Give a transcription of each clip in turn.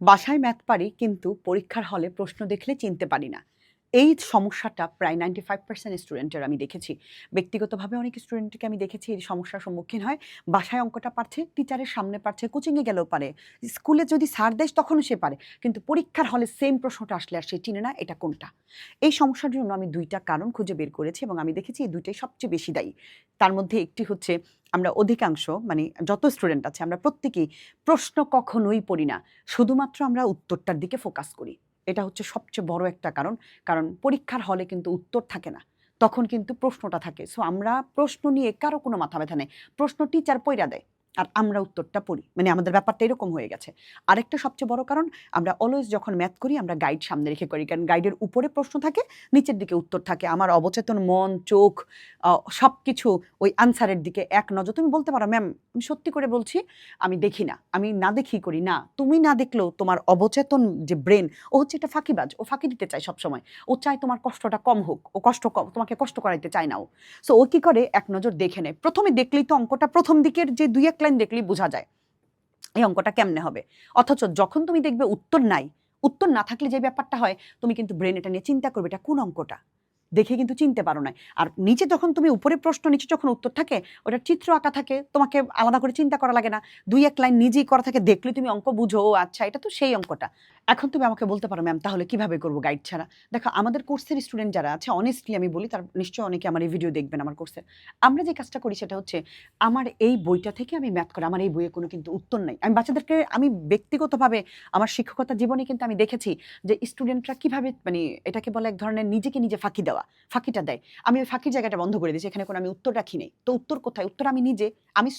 বাসায় ম্যাথ পারি কিন্তু পরীক্ষার হলে প্রশ্ন দেখলে চিনতে পারি না। এই সমস্যাটা প্রায় নাইনটি ফাইভ পার্সেন্ট স্টুডেন্টের আমি দেখেছি। ব্যক্তিগতভাবে অনেক স্টুডেন্টকে আমি দেখেছি এই সমস্যার সম্মুখীন হয়। বাসায় অঙ্কটা পারছে টিচারের সামনে পারছে কোচিংয়ে গেলেও পারে। স্কুলে যদি স্যার দেয়, তখনও সে পারে। কিন্তু পরীক্ষার হলে সেম প্রশ্নটা আসলে আর সে চিনে না, এটা কোনটা? এই সমস্যার জন্য আমি দুইটা কারণ খুঁজে বের করেছি এবং আমি দেখেছি এই দুইটাই সবচেয়ে বেশি দায়ী। তার মধ্যে একটি হচ্ছে, আমরা অধিকাংশ মানে যত স্টুডেন্ট আছে, আমরা প্রত্যেকেই প্রশ্ন কখনোই পড়ি না। শুধুমাত্র আমরা উত্তরটার দিকে ফোকাস করি। এটা হচ্ছে সবচেয়ে বড় একটা কারণ। কারণ পরীক্ষার হলে কিন্তু উত্তর থাকে না। তখন কিন্তু প্রশ্নটা থাকে। সো আমরা প্রশ্ন নিয়ে কারও কোনো মাথা ব্যথা নেই। প্রশ্ন টিচার পইরা দেয়। আর আমরা উত্তরটা পড়ি। মানে আমাদের ব্যাপারটা এরকম হয়ে গেছে। আরেকটা সবচেয়ে বড় কারণ, আমরা অলওয়েজ যখন ম্যাথ করি, আমরা গাইড সামনে রেখে করি। কারণ গাইডের উপরে প্রশ্ন থাকে, নিচের দিকে উত্তর থাকে। আমার অবচেতন মন, চোখ সব কিছু ওই আনসারের দিকে এক নজর। তুমি বলতে পারো, ম্যাম, আমি সত্যি করে বলছি, আমি দেখি না। আমি না দেখি করি, না। তুমি না দেখলেও তোমার অবচেতন যে ব্রেন ও হচ্ছে একটা ফাঁকিবাজ। ও ফাঁকি দিতে চায় সবসময়। ও চায় তোমার কষ্টটা কম হোক। ও কষ্ট কম তোমাকে কষ্ট করাইতে চায় না ও। সো ও কী করে? এক নজর দেখে নেয়। প্রথমে দেখলেই তো অঙ্কটা প্রথম দিকের যে দুই এক লাইন দেখলেই বোঝা যায় এই অঙ্কটা কেমনে হবে। অথচ যখন তুমি দেখবে উত্তর নাই, উত্তর না থাকলে যে ব্যাপারটা হয়, তুমি কিন্তু ব্রেন এটা নিয়ে চিন্তা করবে, এটা কোন অঙ্কটা? দেখে কিন্তু চিনতে পারো না আর নিচে যখন তুমি উপরে প্রশ্ন, নিচে যখন উত্তর থাকে, ওটার চিত্র আঁকা থাকে, তোমাকে আলাদা করে চিন্তা করা লাগে না। দুই এক লাইন নিজেই করা থাকে, দেখলে তুমি অঙ্ক বুঝো আচ্ছা এটা তো সেই অঙ্কটা। এখন তুমি আমাকে বলতে পারো ম্যাম তাহলে কীভাবে করব গাইড ছাড়া? দেখো, আমাদের কোর্সের স্টুডেন্ট যারা আছে অনেস্টলি আমি বলি, তার, নিশ্চয়ই অনেকে আমার এই ভিডিও দেখবেন আমার কোর্সের আমরা যে কাজটা করি সেটা হচ্ছে, আমার এই বইটা থেকে আমি ম্যাথ করি, আমার এই বইয়ে কোনো কিন্তু উত্তর নাই। আমি বাচ্চাদেরকে, আমি ব্যক্তিগতভাবে আমার শিক্ষকতা জীবনে কিন্তু আমি দেখেছি যে স্টুডেন্টরা কীভাবে মানে এটাকে বলে এক ধরনের নিজেকে নিজে ফাঁকি দেওয়া, ফাঁকিটা দেয়। আমি ওই ফাঁকির জায়গাটা বন্ধ করে দিয়েছি, এখানে কোনো আমি উত্তর রাখি নেই। তো উত্তর কোথায়? উত্তর আমি নিজে, আমি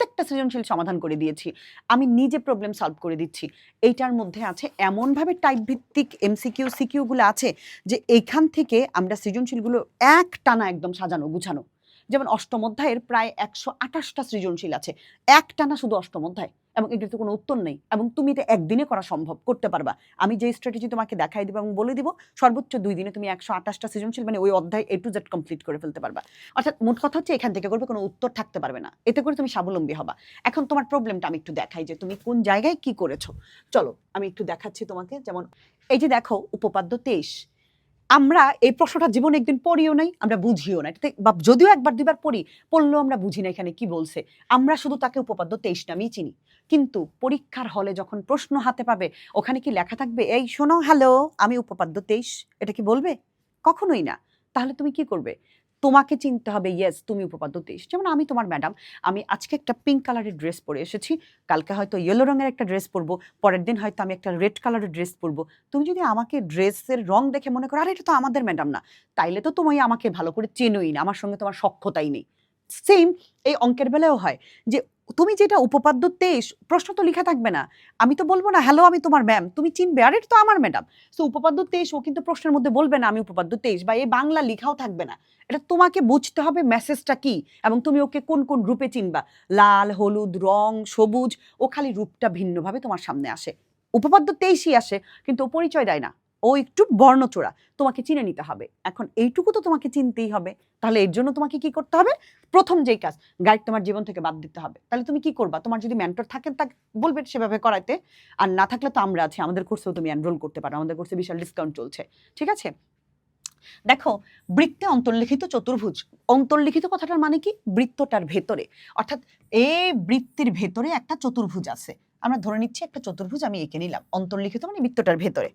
প্রত্যেকটা সৃজনশীল সমাধান করে দিয়েছি। আমি নিজে প্রবলেম সলভ করে দিচ্ছি। এইটার মধ্যে আছে এমনভাবে টাইপ ভিত্তিক এমসিকিউ সিকিউগুলো আছে যে এইখান থেকে আমরা সৃজনশীলগুলো এক টানা একদম সাজানো, গুছানো। যেমন অষ্টম অধ্যায়ের প্রায় একশো আঠাশটা সৃজনশীল আছে। এক টানা শুধু অষ্টম অধ্যায়। এবং এটাতে কোনো উত্তর নেই। এবং তুমি এটা একদিনে করা সম্ভব, করতে পারবা। আমি যে স্ট্র্যাটেজি তোমাকে দেখাই দিব এবং বলে দিব, সর্বোচ্চ দুই দিনে তুমি একশো আঠাশটা সৃজনশীল মানে ওই অধ্যায় এ টু জেড কমপ্লিট করে ফেলতে পারবা। অর্থাৎ মোট কথা হচ্ছে এখান থেকে করবে, কোনো উত্তর থাকতে পারবে না। এতে করে তুমি স্বাবলম্বী হবা। এখন তোমার প্রবলেমটা আমি একটু দেখাই যে তুমি কোন জায়গায় কি করেছ। চলো, আমি একটু দেখাচ্ছি তোমাকে। যেমন, এই যে দেখো, উপপাদ্য তেইশ। আমরা এই প্রশ্নটা জীবনে একদিন পড়িও নাই, আমরা বুঝিও না। বা যদিও একবার দুবার পড়ি, পড়লেও আমরা বুঝি না এখানে কি বলছে। আমরা শুধু তাকে উপপাদ্য তেইশ নামেই চিনি। কিন্তু পরীক্ষার হলে যখন প্রশ্ন হাতে পাবে, ওখানে কি লেখা থাকবে? এই শোনো, হ্যালো, আমি উপপাদ্য তেইশ, এটা কি বলবে? কখনোই না। তাহলে তুমি কি করবে? তোমাকে চিনতে হবে ইয়েস তুমি উপপাদ্য তেইশ। যেমন আমি তোমার ম্যাডাম আমি আজকে একটা পিঙ্ক কালারের ড্রেস পরে এসেছি। কালকে হয়তো ইয়েলো রঙের একটা ড্রেস পরবো, পরের দিন হয়তো আমি একটা রেড কালারের ড্রেস পরবো। তুমি যদি আমাকে ড্রেসের রং দেখে মনে করো, আরে, এটা তো আমাদের ম্যাডাম না, তাইলে তো তুমি আমাকে ভালো করে চেনোই না, আমার সঙ্গে তোমার সক্ষতাই নেই। সেম এই অঙ্কের বেলায়ও হয় যে তুমি যেটা উপপাদ্য তেইশ প্রশ্ন তো লেখা থাকবে না। আমি তো বলব না, হ্যালো, আমি তোমার ম্যাম তুমি চিনবে, আর এটা তো আমার ম্যাডাম সো উপপাদ্য তেইশ ও কিন্তু প্রশ্নের মধ্যে বলবে না, আমি উপপাদ্য তেইশ বা এই বাংলা লেখাও থাকবে না। এটা তোমাকে বুঝতে হবে মেসেজটা কি, এবং তুমি ওকে কোন কোন রূপে চিনবা? লাল, হলুদ, রং, সবুজ, ও খালি রূপটা ভিন্নভাবে তোমার সামনে আসে। উপপাদ্য তেইশই আসে, কিন্তু পরিচয় দেয় না। ও একটু বর্ণচোরা, তোমাকে চিনে নিতে হবে। এখন এইটুকু তো তোমাকে চিনতেই হবে। তাহলে এর জন্য তোমাকে কি করতে হবে? প্রথম যেই কাজ গাইড তোমার জীবন থেকে বাদ দিতে হবে। তাহলে তুমি কি করবা? তোমার যদি মেন্টর থাকে তাকে বলবে সেভাবে করাইতে। আর না থাকলে তো আমরা আছি, আমাদের কোর্সেও তুমি এনরোল করতে পারো, আমাদের কোর্সে বিশাল ডিসকাউন্ট চলছে। ঠিক আছে? দেখো, বৃত্তে অন্তর্লিখিত চতুর্ভুজ। অন্তর্লিখিত কথাটার মানে কি? বৃত্তটার ভেতরে। অর্থাৎ এই বৃত্তির ভেতরে একটা চতুর্ভুজ আছে। আমরা ধরে নিচ্ছি একটা চতুর্ভুজ আমি এঁকে নিলাম, অন্তর্লিখিত মানে বৃত্তটার ভেতরে।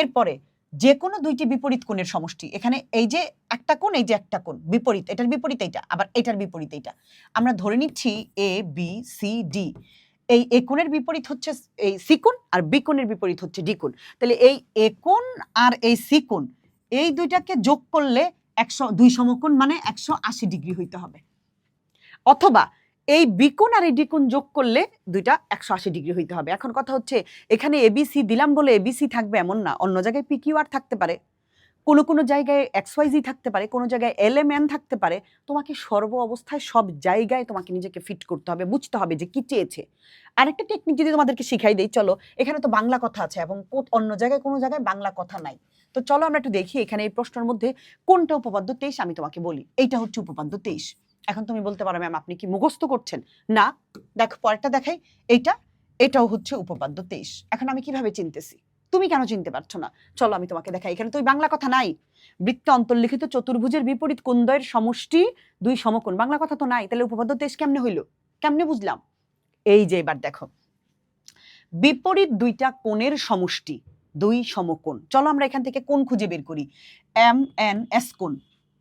এরপরে যে কোনো দুইটি বিপরীত কোণের সমষ্টি, এখানে এই যে একটা কোণ, এই যে একটা কোণ, বিপরীত, এটার বিপরীত এইটা, আবার এটার বিপরীত এইটা। আমরা ধরে নিচ্ছি এ বি সি ডি এই এ কোণের বিপরীত হচ্ছে এই সি কোণ আর বি কোণের বিপরীত হচ্ছে ডি কোণ। তাহলে এই এ কোণ আর এই সি কোণ, এই দুইটাকে যোগ করলে একশো, দুই সমকোণ মানে একশো আশি ডিগ্রি হইতে হবে। অথবা এই বিকোণ আর এই যোগ করলে দুইটা একশো আশি ডিগ্রি হইতে হবে। এখন কথা হচ্ছে, এখানে এবিসি দিলাম বলে এবিসি থাকবে এমন না। অন্য জায়গায় পিকিউ আর থাকতে পারে। কোনো কোনো জায়গায় এক্সওয়াইজি থাকতে পারে, কোনো জায়গায় এল এম এন থাকতে পারে। তোমাকে সর্ব অবস্থায় সব জায়গায় তোমাকে নিজেকে ফিট করতে হবে, বুঝতে হবে যে কি চেয়েছে। আরেকটা টেকনিক যদি তোমাদেরকে শিখাই দেই, চলো, এখানে তো বাংলা কথা আছে এবং অন্য জায়গায় কোনো জায়গায় বাংলা কথা নাই। তো চলো আমরা একটু দেখি এখানে এই প্রশ্নের মধ্যে কোনটা উপপাদ্য তেইশ আমি তোমাকে বলি। এইটা হচ্ছে উপপাদ্য তেইশ। এখন তুমি বলতে পারো, ম্যাম, আপনি কি মুখস্থ করছেন? না। দেখ, পরেরটা দেখাই। এইটা, এটাও হচ্ছে উপপাদ্য তেইশ। এখন আমি কীভাবে চিনতেছি? তুমি কেন চিনতে পারছ না? চলো, আমি তোমাকে দেখাই। এখানে তো ওই বাংলা কথা নাই। বৃত্ত অন্তর্লিখিত চতুর্ভুজের বিপরীত কোণদ্বয়ের সমষ্টি? দুই সমকোণ। বাংলা কথা তো নাই। তাহলে উপপাদ্য তেইশ কেমনে হইল? কেমনে বুঝলাম? এই যে এবার দেখো। বিপরীত দুইটা কোণের সমষ্টি। দুই সমকোণ। চলো, আমরা এখান থেকে কোণ খুঁজে বের করি। এম এন এস কোণ।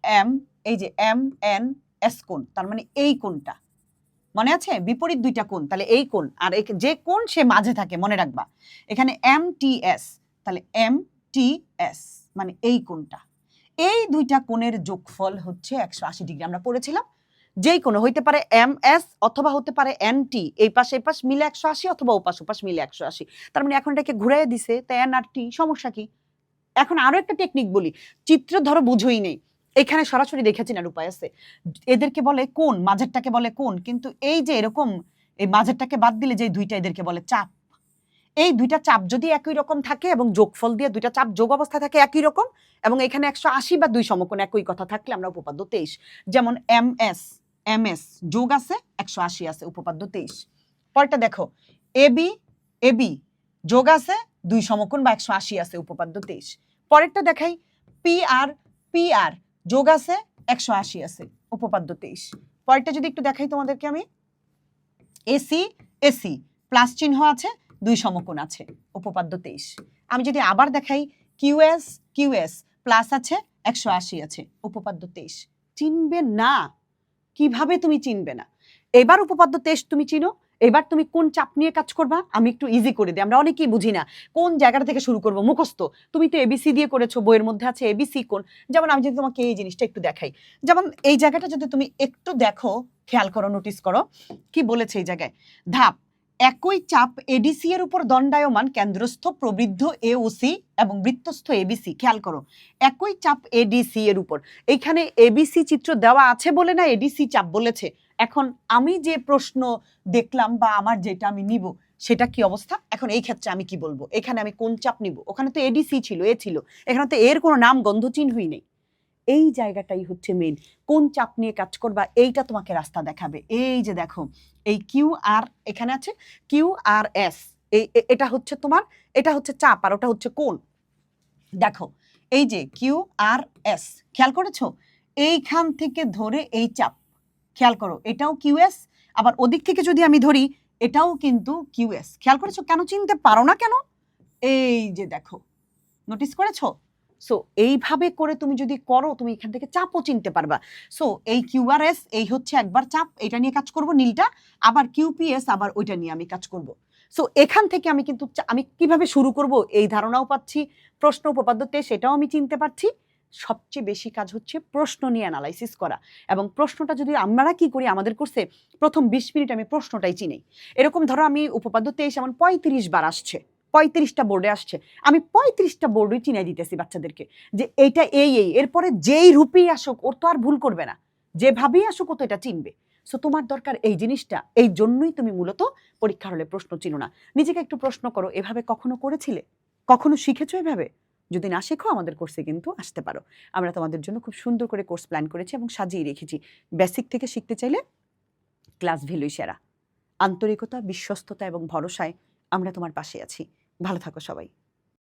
এম, এই যে এম এন এস কোণ, তার মানে এই কোণটা। মনে আছে? বিপরীত দুইটা কোণ, তাহলে এই কোণ, আর যে কোণ সে মাঝে থাকে, মনে রাখবা। এখানে এম টি এস তাহলে এম টি এস মানে এই কোণটা। এই দুইটা কোণের যোগফল হচ্ছে একশো আশি ডিগ্রি। আমরা পড়েছিলাম, যেই কোনো হইতে পারে এম এস অথবা হতে পারে এন টি এই পাশে, এই পাশ মিলে একশো আশি অথবা ওপাশ ওপাশ মিলে একশো আশি। তার মানে এখন এটাকে ঘুরাই দিছে, তা এন আর টি সমস্যা কি? এখন আরও একটা টেকনিক বলি। চিত্র ধরো, বুঝোই নেই। এখানে সরাসরি দেখেছি না উপায় আছে। এদেরকে বলে কোন? মাঝেরটাকে বলে কোন? কিন্তু এই যে এরকম, এই মাঝেরটাকে বাদ দিলে যে দুইটা এদেরকে বলে চাপ। এই দুইটা চাপ যদি একই রকম থাকে এবং যোগফল দিয়ে দুইটা চাপ যোগ অবস্থায় থাকে একই রকম এবং এখানে একশো আশি বা দুই সমকোণ একই কথা থাকলে আমরা উপপাদ্য তেইশ। যেমন এম এস এম এস যোগ আছে, একশো আশি আছে, উপপাদ্য তেইশ। পরটা দেখো এবি এবি যোগ আছে, দুই সমকোণ বা একশো আশি আছে, উপপাদ্য তেইশ। পরেরটা দেখাই, পি আর পি আর যোগ আছে, একশো আশি আছে, উপপাদ্য তেইশ। পরেরটা যদি একটু দেখাই তোমাদেরকে আমি। এসি এসি, প্লাস চিহ্ন আছে, দুই সমকোণ আছে, উপপাদ্য তেইশ। আমি যদি আবার দেখাই কিউএস কিউএস প্লাস আছে, একশো আশি আছে, উপপাদ্য তেইশ। চিনবে না। কীভাবে তুমি চিনবে না? এবার উপপাদ্য তেইশ তুমি চিনো এবার তুমি কোন চাপ নিয়ে কাজ করবা? আমি একটু ইজি করে দিই। আমরা অনেকেই বুঝি না কোন জায়গাটা থেকে শুরু করব? মুখস্থ। তুমি তো এবিসি দিয়ে করেছ, বইয়ের মধ্যে আছে এবিসি কোন? যেমন আমি যদি তোমাকে এই জিনিসটা একটু দেখাই। যেমন এই জায়গাটা যদি তুমি একটু দেখো, খেয়াল করো নোটিস করো, কি বলেছে এই জায়গায়? ধাপ। একই চাপ এডিসি এর উপর দণ্ডায়মান কেন্দ্রস্থ প্রবৃদ্ধ এওসি এবং বৃত্তস্থ এবিসি খেয়াল করো, একই চাপ এডিসি এর উপর। এইখানে এবিসি চিত্র দেওয়া আছে বলে না এডিসি চাপ বলেছে? এখন আমি যে প্রশ্ন দেখলাম বা আমার যেটা আমি নিব, সেটা কি অবস্থা? এখন এই ক্ষেত্রে আমি কি বলব? এখানে আমি কোন চাপ নিব? ওখানে তো এডিসি ছিল, এ ছিল। এখানে তো এর কোনো নাম গন্ধ চিহ্নই নেই। এই জায়গাটাই হচ্ছে মেন কোন চাপ নিয়ে কাজ করবা, এইটা তোমাকে রাস্তা দেখাবে। এই যে দেখো, এই কিউ আর এখানে আছে, কিউ আর এস। এই এটা হচ্ছে তোমার, এটা হচ্ছে চাপ আর ওটা হচ্ছে কোন দেখো, এই যে কিউ আর এস, খেয়াল করেছ? এইখান থেকে ধরে এই চাপ, খেয়াল করো, এটাও কিউএস আবার ওদিক থেকে যদি আমি ধরি, এটাও কিন্তু কিউএস খেয়াল করেছ? কেন চিনতে পারো না কেন? এই যে দেখো নোটিস করেছ? সো এইভাবে করে তুমি যদি করো, তুমি এখান থেকে চাপও চিনতে পারবা। সো এই কিউআরএস এই হচ্ছে একবার চাপ এটা নিয়ে কাজ করব নীলটা, আবার কিউপিএস আবার ওইটা নিয়ে আমি কাজ করব। সো এখান থেকে আমি কিন্তু আমি কীভাবে শুরু করব এই ধারণাও পাচ্ছি, প্রশ্ন উপপাদ্যতে সেটাও আমি চিনতে পারছি। সবচেয়ে বেশি কাজ হচ্ছে প্রশ্ন নিয়ে অ্যানালাইসিস করা এবং প্রশ্নটা যদি আমরা কি করি আমাদের কোর্সে প্রথম বিশ মিনিট আমি প্রশ্নটাই চিনি। এরকম ধরো আমি উপপাদ্য তেইশ এমন পঁয়ত্রিশ বার আসছে। পঁয়ত্রিশটা বোর্ডে আসছে। আমি পঁয়ত্রিশটা বোর্ডই চিনাই দিতেছি বাচ্চাদেরকে যে এইটা এই এই। এরপরে যেই রূপেই আসুক, ওর তো আর ভুল করবে না। যেভাবেই আসুক, ও তো এটা চিনবে। সো তোমার দরকার এই জিনিসটা। এই জন্যই তুমি মূলত পরীক্ষার হলে প্রশ্ন চিনো না। নিজেকে একটু প্রশ্ন করো, এভাবে কখনো করেছিলে? কখনো শিখেছো এভাবে? যদি না শেখো, আমাদের কোর্সে কিন্তু আসতে পারো। আমরা তোমাদের জন্য খুব সুন্দর করে কোর্স প্ল্যান করেছি এবং সাজিয়ে রেখেছি। বেসিক থেকে শিখতে চাইলে ক্লাস ভ্যালুই সেরা। আন্তরিকতা, বিশ্বস্ততা এবং ভরসায় আমরা তোমার পাশে আছি। ভালো থাকো সবাই।